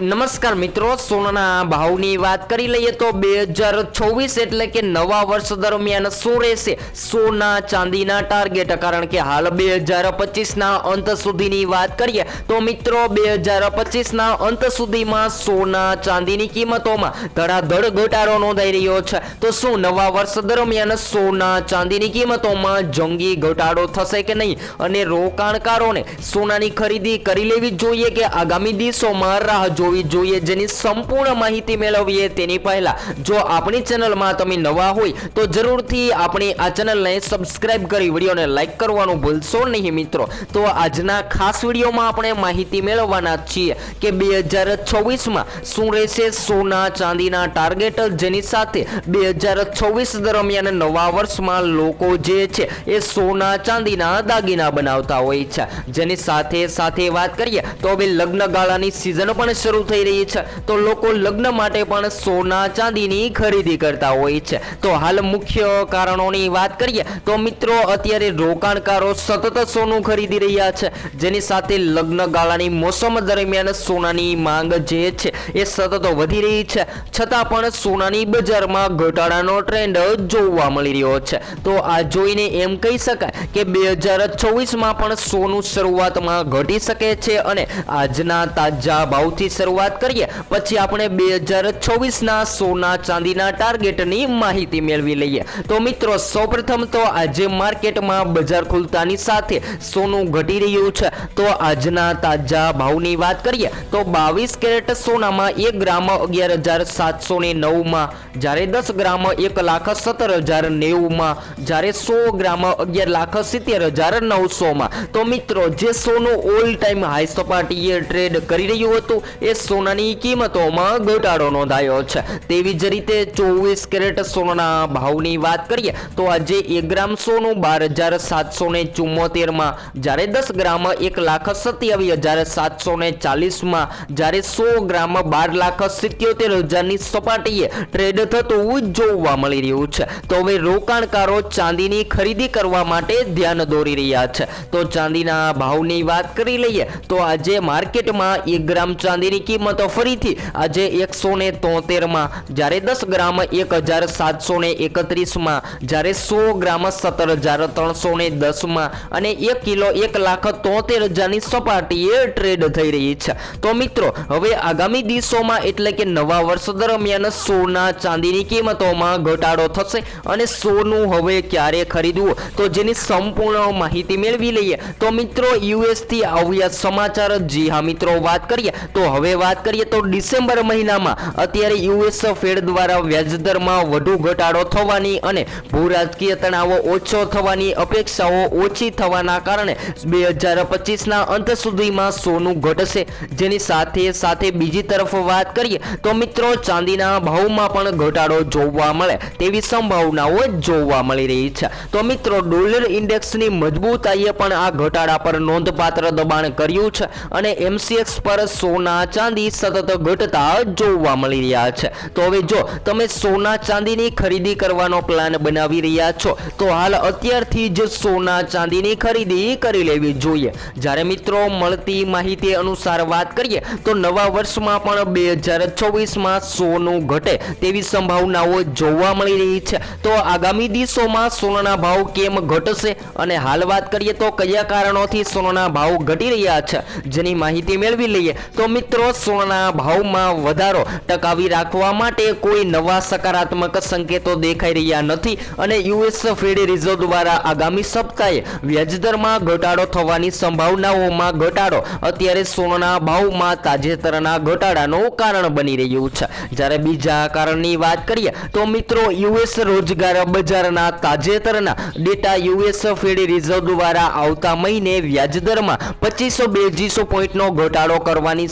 નમસ્કાર મિત્રો, સોનાના ભાવની વાત કરી લઈએ તો બે હજાર છવ્વીસ એટલે કે નવા વર્ષ દરમિયાન શું રહેશે સોના ચાંદીના ટાર્ગેટ કારણ કે હાલ બે હજાર પચીસના અંત સુધીની વાત કરીએ તો મિત્રો, બે હજાર પચીસના અંત સુધીમાં સોના ચાંદીની કિંમતોમાં ધડાધડ ઘટાડો નોંધાઈ રહ્યો છે. તો શું નવા વર્ષ દરમિયાન સોના ચાંદીની કિંમતોમાં જંગી ઘટાડો થશે કે નહીં? અને રોકાણકારોને સોનાની ખરીદી કરી લેવી જોઈએ કે આગામી દિવસોમાં રાહ જોવી જોઈએ જેની સંપૂર્ણ માહિતી મેળવીએ તેની પહેલા જો આપણી ચેનલમાં તમે નવા હોય તો જરૂરથી આપણી આ ચેનલને સબસ્ક્રાઇબ કરી વિડીયોને લાઈક કરવાનું ભૂલશો નહીં મિત્રો. તો આજના ખાસ વિડીયોમાં આપણે માહિતી મેળવવાના છીએ કે બે હજાર છવ્વીસમાં શું રહેશે સોના ચાંદીના ટાર્ગેટ જેની સાથે બે હજાર છવ્વીસ દરમિયાન નવા વર્ષમાં લોકો જે છે એ સોના ચાંદીના દાગીના બનાવતા હોય છે. જેની સાથે સાથે વાત કરીએ તો હવે લગ્ન ગાળાની સિઝન પણ શરૂ થઈ રહી છે. તો લોકો લગ્ન માટે પણ સોના ચાંદીની ખરીદી કરતા હોય છે. તો હાલ મુખ્ય કારણોની વાત કરીએ, તો મિત્રો અત્યારે રોકાણકારો સતત સોનું ખરીદી રહ્યા છે. જેની સાથે લગ્ન ગાળાની મોસમ દરમિયાન સોનાની માંગ જે છે એ સતત વધી રહી છે. છતાં પણ સોનાની બજારમાં ઘટાડાનો ટ્રેન્ડ જોવા મળી રહ્યો છે. તો આ જોઈને એમ કહી શકાય કે બે હજાર ચોવીસમાં પણ સોનું શરૂઆતમાં ઘટી શકે છે અને આજના તાજા ભાવથી શરૂઆત કરીએ. પછી આપણે બે હજાર છવ્વીસના સોના ચાંદીના ટાર્ગેટની માહિતી મેળવી લઈએ. તો મિત્રો, સૌપ્રથમ તો આજે માર્કેટમાં બજાર ખુલતાની સાથે સોનું ઘટી રહ્યું છે. તો આજના તાજા ભાવની વાત કરીએ, તો બાવીસ કેરેટ સોનામાં એક ગ્રામ અગિયાર હજાર સાતસો ને નવમાં, જ્યારે દસ ગ્રામ એક લાખ સત્તર હજાર નેવુંમાં, જ્યારે સો ગ્રામ અગિયાર લાખ સિત્તેર હજાર નવસોમાં. તો મિત્રો, જે સોનું ઓલ ટાઈમ હાઈ સપાટીએ ટ્રેડ કરી રહ્યું હતું, એ સોનાની કિંમતોમાં ઘટાડો નોંધાયો છે. તેવી જ રીતે ચોવીસ કેરેટ સોનાના ભાવની વાત કરીએ, તો આજે એક ગ્રામ સોનું બાર હજાર સાતસો ને ચુમ્મોતેરમાં, જ્યારે દસ ગ્રામ એક લાખ સત્યાવીસ હજાર સાતસો ને ચાલીસમાં, જ્યારે સો ગ્રામ બાર લાખ સિત્યોતેર હજારની સપાટીએ ટ્રેડ થતું જોવા મળી રહ્યું છે. તો હવે રોકાણકારો ચાંદીની ખરીદી કરવા માટે ધ્યાન દોરી રહ્યા છે. તો ચાંદીના ભાવની વાત કરી લઈએ, તો આજે માર્કેટમાં એક ગ્રામ ચાંદીની કિંમતો ફરીથી આજે એકસો ને તોતેરમાં, જ્યારે દસ ગ્રામ એક હજાર સાતસો ને એકત્રીસમાં, જ્યારે સો ગ્રામ સત્તર હજાર ત્રણસો ને દસમાં અને એક કિલો એક લાખ તોતેર હજારની સપાટીએ ટ્રેડ થઈ રહી છે. તો મિત્રો, હવે આગામી દિવસોમાં એટલે કે નવા વર્ષ દરમિયાન સોના ચાંદીની કિંમતોમાં ઘટાડો થશે અને સોનું હવે ક્યારે ખરીદવું? તો જેની સંપૂર્ણ માહિતી મેળવી લઈએ. તો મિત્રો, યુએસથી આવ્યા સમાચાર. જી હા મિત્રો, વાત કરીએ. તો હવે વાત કરીએ તો ડિસેમ્બર મહિનામાં અત્યારે યુએસ ફેડ દ્વારા વ્યાજદરમાં વધુ ઘટાડો થવાની અને ભૂ રાજકીય તણાવો ઓછો થવાની અપેક્ષાઓ ઓછી થવાના કારણે બે હજાર પચીસના અંત સુધીમાં સોનું ઘટશે. જેની સાથે સાથે બીજી તરફ વાત કરીએ તો મિત્રો ચાંદીના ભાવમાં પણ ઘટાડો જોવા મળે તેવી સંભાવનાઓ જોવા મળી રહી છે. તો મિત્રો ડોલર ઇન્ડેક્સની મજબૂતાઈએ પણ આ ઘટાડા પર નોંધપાત્ર દબાણ કર્યું છે અને એમસીએક્સ પર સોના ચાંદી સતત ઘટતા જોવા મળી રહ્યા છે. તો હવે જો તમે સોના ચાંદીની ખરીદી કરવાનો પ્લાન બનાવી રહ્યા છો, તો હાલ અત્યારથી જ સોના ચાંદીની ખરીદી કરી લેવી જોઈએ. જ્યારે મિત્રો મળતી માહિતી અનુસાર વાત કરીએ, તો નવા વર્ષમાં પણ બે હજાર છવ્વીસમાં સોનું ઘટે તેવી સંભાવનાઓ જોવા મળી રહી છે. તો આગામી દિવસોમાં સોનાના ભાવ કેમ ઘટશે અને હાલ વાત કરીએ તો કયા કારણોથી સોનાના ભાવ ઘટી રહ્યા છે, જેની માહિતી મેળવી લઈએ. તો મિત્રો સોનાના ભાવમાં વધારો ટકાવી રાખવા માટે કોઈ નવા સકારાત્મક સંકેતો દેખાઈ રહ્યા નથી અને યુએસ ફેડ રિઝર્વ દ્વારા આગામી સપ્તાહે વ્યાજદરમાં ઘટાડો થવાની સંભાવનાઓમાં ઘટાડો. અત્યારે સોનાના ભાવમાં તાજેતરના ઘટાડાનું કારણ બની રહ્યું છે. જ્યારે બીજા કારણની વાત કરીએ તો મિત્રો, યુએસ રોજગાર બજારના તાજેતરના ડેટા યુએસ ફેડ રિઝર્વ દ્વારા આવતા મહિને વ્યાજદરમાં પચીસો બેજીસો પોઈન્ટનો ઘટાડો કરવાની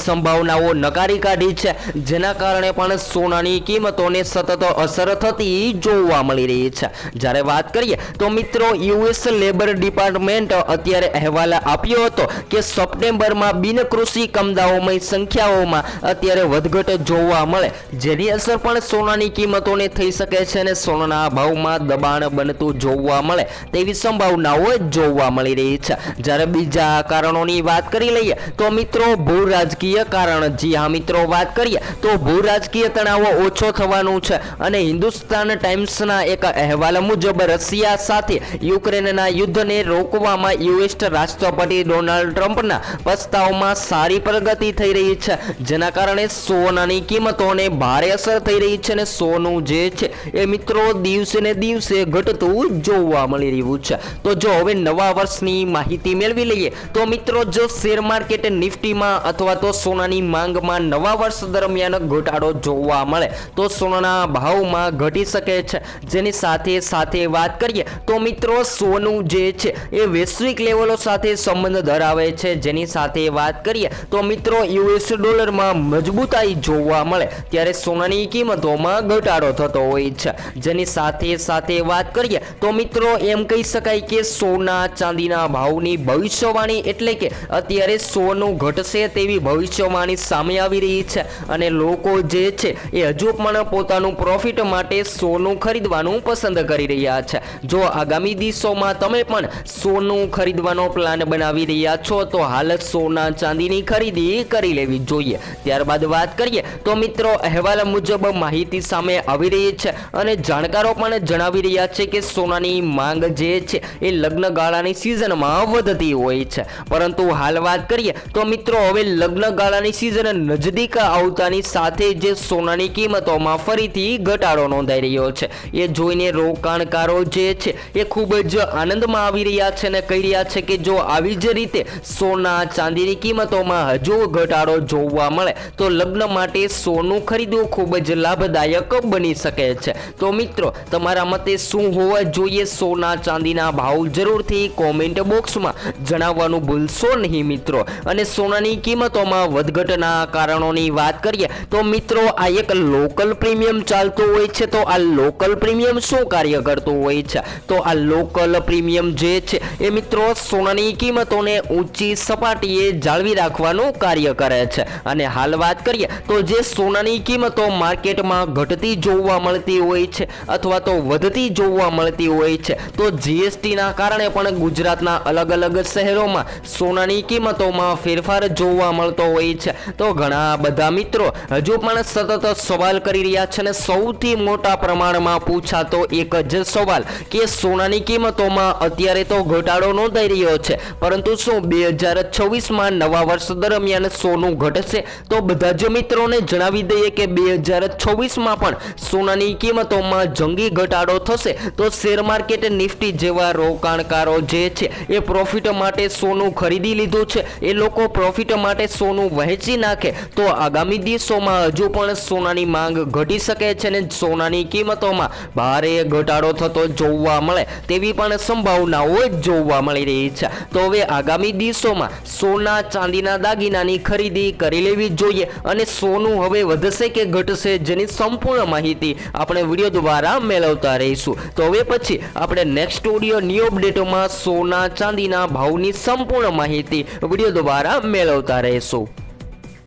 સંભાવનાઓ નકારી કાઢી છે. જેના કારણે પણ સોનાની કિંમતોને સતત અસર થતી જોવા મળી રહી છે. જ્યારે વાત કરીએ તો મિત્રો યુએસ લેબર ડિપાર્ટમેન્ટ અત્યારે અહેવાલ આપ્યો હતો કે સપ્ટેમ્બરમાં બિનકૃષિ કમદાઓમય સંખ્યાઓમાં અત્યારે વધઘટ જોવા મળે. જેની અસર પણ સોનાની કિંમતોને થઈ શકે છે અને સોનાના ભાવમાં દબાણ બનતું જોવા મળે તેવી સંભાવનાઓ જોવા મળી રહી છે. જ્યારે બીજા કારણોની વાત કરી લઈએ તો મિત્રો ભૂ રાજકીય કારણ જી હા મિત્રો, વાત કરીએ તો ભૂ રાજકીય તણાવ ઓછો થવાનું છે અને હિન્દુસ્તાન ટાઈમ્સના એક અહેવાલ મુજબ રશિયા સાથે યુક્રેનના યુદ્ધને રોકવામાં યુએસ રાષ્ટ્રપતિ ડોનાલ્ડ ટ્રમ્પના પ્રસ્તાવમાં સારી પ્રગતિ થઈ રહી છે. જેના કારણે સોનાની કિંમતોને ભારે અસર થઈ રહી છે અને સોનું જે છે એ મિત્રો દિવસે ને દિવસે ઘટતું જોવા મળી રહ્યું છે. તો જો હવે નવા વર્ષની માહિતી મેળવી લઈએ, તો મિત્રો જો શેર માર્કેટ નિફ્ટીમાં અથવા તો સોનાની માંગમાં નવા વર્ષ દરમિયાન ઘટાડો જોવા મળે. તો સોનાના ભાવમાં ઘટી શકે છે. જેની સાથે સાથે વાત કરીએ તો મિત્રો સોનું જે છે એ વૈશ્વિક લેવલો સાથે સંબંધ ધરાવે છે. જેની સાથે વાત કરીએ તો મિત્રો યુએસ ડોલરમાં મજબૂતાઈ જોવા મળે. ત્યારે સોનાની કિંમતોમાં ઘટાડો થતો હોય છે. જેની સાથે સાથે વાત કરીએ તો મિત્રો એમ કહી શકાય કે સોના ચાંદીના ભાવની ભવિષ્યવાણી એટલે કે અત્યારે સોનું ઘટશે તેવી ભવિષ્યવાણી સામે આવી રહી છે અને લોકો જે છે એ હજુ પણ પોતાનું પ્રોફિટ માટે સોનું ખરીદવાનું પસંદ કરી રહ્યા છે. જો આગામી દિવસોમાં તમે પણ સોનું ખરીદવાનો પ્લાન બનાવી રહ્યા છો, તો હાલ સોના ચાંદીની ખરીદી કરી લેવી જોઈએ. ત્યારબાદ વાત કરીએ, તો મિત્રો અહેવાલ મુજબ માહિતી સામે આવી રહી છે અને જાણકારો પણ જણાવી રહ્યા છે કે સોનાની માંગ જે છે એ લગ્ન ગાળાની સિઝનમાં વધતી હોય છે. પરંતુ હાલ વાત કરીએ, તો મિત્રો હવે લગ્ન ગાળાની સિઝન નજદીક આવતાની સાથે જે સોનાની કિંમતોમાં ફરીથી ઘટાડો નોંધાઈ રહ્યો છે. એ જોઈને રોકાણકારો જે છે, એ ખૂબ જ આનંદમાં આવી રહ્યા છે અને કહી રહ્યા છે કે જો આવી જ રીતે સોના ચાંદીની કિંમતોમાં હજુ ઘટાડો જોવા મળે, તો લગ્ન માટે સોનું ખરીદવું ખૂબ જ લાભદાયક બની શકે છે. તો મિત્રો, તમારા મતે શું હોવા જોઈએ? સોના ચાંદીના ભાવ જરૂરથી કોમેન્ટ બોક્સમાં જણાવવાનું ભૂલશો નહીં મિત્રો. અને સોનાની કિંમતોમાં વધઘટના કારણોની વાત કરીએ, તો મિત્રો આ એક લોકલ પ્રીમિયમ ચાલતું હોય છે, તો આ લોકલ પ્રીમિયમ શું કાર્ય કરતું હોય છે? તો આ લોકલ પ્રીમિયમ જે છે, એ મિત્રો સોનાની કિંમતોને ઊંચી સપાટીએ જાળવી રાખવાનું કાર્ય કરે છે. અને હાલ વાત કરીએ, તો જે સોનાની કિંમતો માર્કેટમાં ઘટતી જોવા મળતી હોય છે, અથવા તો વધતી જોવા મળતી હોય છે, તો જીએસટીના કારણે પણ ગુજરાતના અલગ અલગ શહેરોમાં સોનાની કિંમતોમાં ફેરફાર જોવા મળતો હોય છે. તો ઘણા બધા મિત્રો હજુ પણ સતત સવાલ કરી રહ્યા છે અને સૌથી મોટા પ્રમાણમાં પૂછાતો એક જ સવાલ કે સોનાની કિંમતોમાં અત્યારે તો ઘટાડો નોંધાઈ રહ્યો છે. પરંતુ શું બે હજાર છવ્વીસમાં નવા વર્ષ દરમિયાન સોનું ઘટશે? તો બધા જ મિત્રોને જણાવી દઈએ કે બે હજાર છવ્વીસમાં પણ સોનાની કિંમતોમાં જંગી ઘટાડો થશે. તો શેર માર્કેટ નિફ્ટી જેવા રોકાણકારો જે છે, એ પ્રોફિટ માટે સોનું ખરીદી લીધું છે. એ લોકો પ્રોફિટ માટે સોનું વહેંચી નાખે. તો આગામી દિવસોમાં હજુ પણ સોનાની માંગ ઘટી શકે છે ને સોનાની કિંમતોમાં ભારે ઘટાડો થતો જોવા મળે તેવી પણ સંભાવનાઓ જોવા મળી રહી છે. તો હવે આગામી દિવસોમાં સોના ચાંદીના દાગીનાની ખરીદી કરી લેવી જોઈએ અને સોનું હવે વધશે કે ઘટશે જેની સંપૂર્ણ માહિતી આપણે વીડિયો દ્વારા મેળવતા રહીશું. તો હવે પછી આપણે નેક્સ્ટ ઓડિયો ન્યૂ અપડેટોમાં સોના ચાંદીના ભાવની સંપૂર્ણ માહિતી વીડિયો દ્વારા મેળવતા રહીશું.